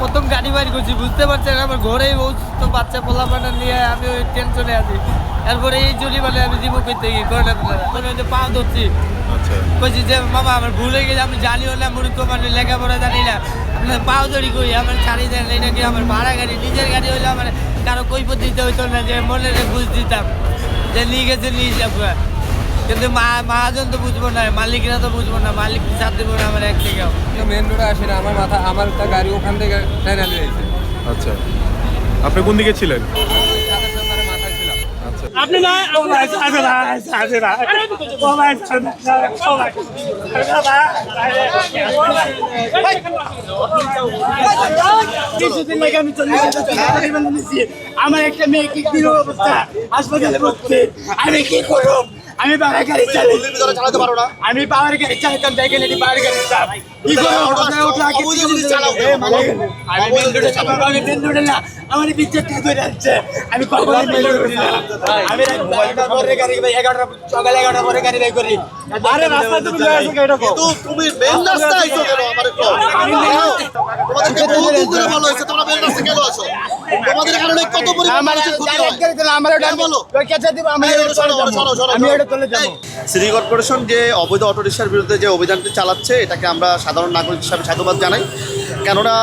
প্রথম গাড়ি বাড়ি করছি বুঝতে পারছেন? আমার ঘরেই তো বাচ্চা পোলাপানা নিয়ে আমি ওই টেনশনে আছি। তারপরে এই বলে আমি দিব করতে গিয়ে করোনা ওই যে পা ধরছি। আচ্ছা। বলছি যে মামা আমার ভুলে গেছে আমি জানিও না মূর্খ মানে লেখাপড়া জানি না। আপনার পাও ধরি করি আমার ছাড়ি দেন এটা কি আমার ভাড়া গাড়ি নিজের গাড়ি হলে আমার কারও কৈফত দিতে হইতো না যে মনে ঘুষ দিতাম। যে নিয়ে গেছে নিয়ে যাব। কিন্তু মা মহাজন তো বুঝব না মালিকরা তো বুঝব না মালিক সাথ দেবো না আমার এক থেকেও। মেন রোডে আসে না আমার মাথা আমার একটা গাড়ি ওখান থেকে টাইনা দিয়েছে আচ্ছা। আপনি কোন দিকে ছিলেন? আচ্ছা। আপনি না কিছুদিন আগে আমি। আমার একটা মেয়ে কি অবস্থা? হাসপাতালে আমি কি করব? আমি পাওয়ার গাড়ি চালাই। চালাতে পারো না। আমি পাওয়ার গাড়ি চালাতাম দেখেন এটি পাওয়ার গাড়ি চাপ কি করব ওটা ওটা থেকে যদি চালাও, এ মালিক, আমি মেন রোডে চাপাবো আমি মেন রোডে না আমার ঠিক ধরে যাচ্ছে আমি কখনো মেন রোডে না? আমি বারোটার পরে গাড়ি ভাই এগারোটা সকালে এগারোটা পরে গাড়ি বাই করি। আরে রাস্তা তুমি কিন্তু তুমি মেন রাস্তায় আইছো কেন? আমার একটু তোমাদেরকে বহুদিন ধরে ভালো হয়েছে। তোমরা মেন রাস্তায় কেন আছো? তোমাদের কারণে কত যাব। সিটি কর্পোরেশন যে অবৈধ অটোরিকশার বিরুদ্ধে যে অভিযানটি চালাচ্ছে এটাকে আমরা সাধারণ নাগরিক হিসাবে সাধুবাদ জানাই। কেননা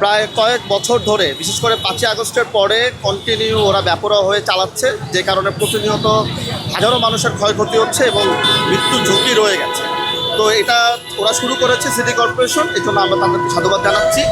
প্রায় কয়েক বছর ধরে বিশেষ করে পাঁচই আগস্টের পরে কন্টিনিউ ওরা ব্যাপরা হয়ে চালাচ্ছে যে কারণে প্রতিনিয়ত হাজারো মানুষের ক্ষয়ক্ষতি হচ্ছে এবং মৃত্যু ঝুঁকি রয়ে গেছে। তো এটা ওরা শুরু করেছে সিটি কর্পোরেশন এই জন্য আমরা তাদেরকে সাধুবাদ জানাচ্ছি।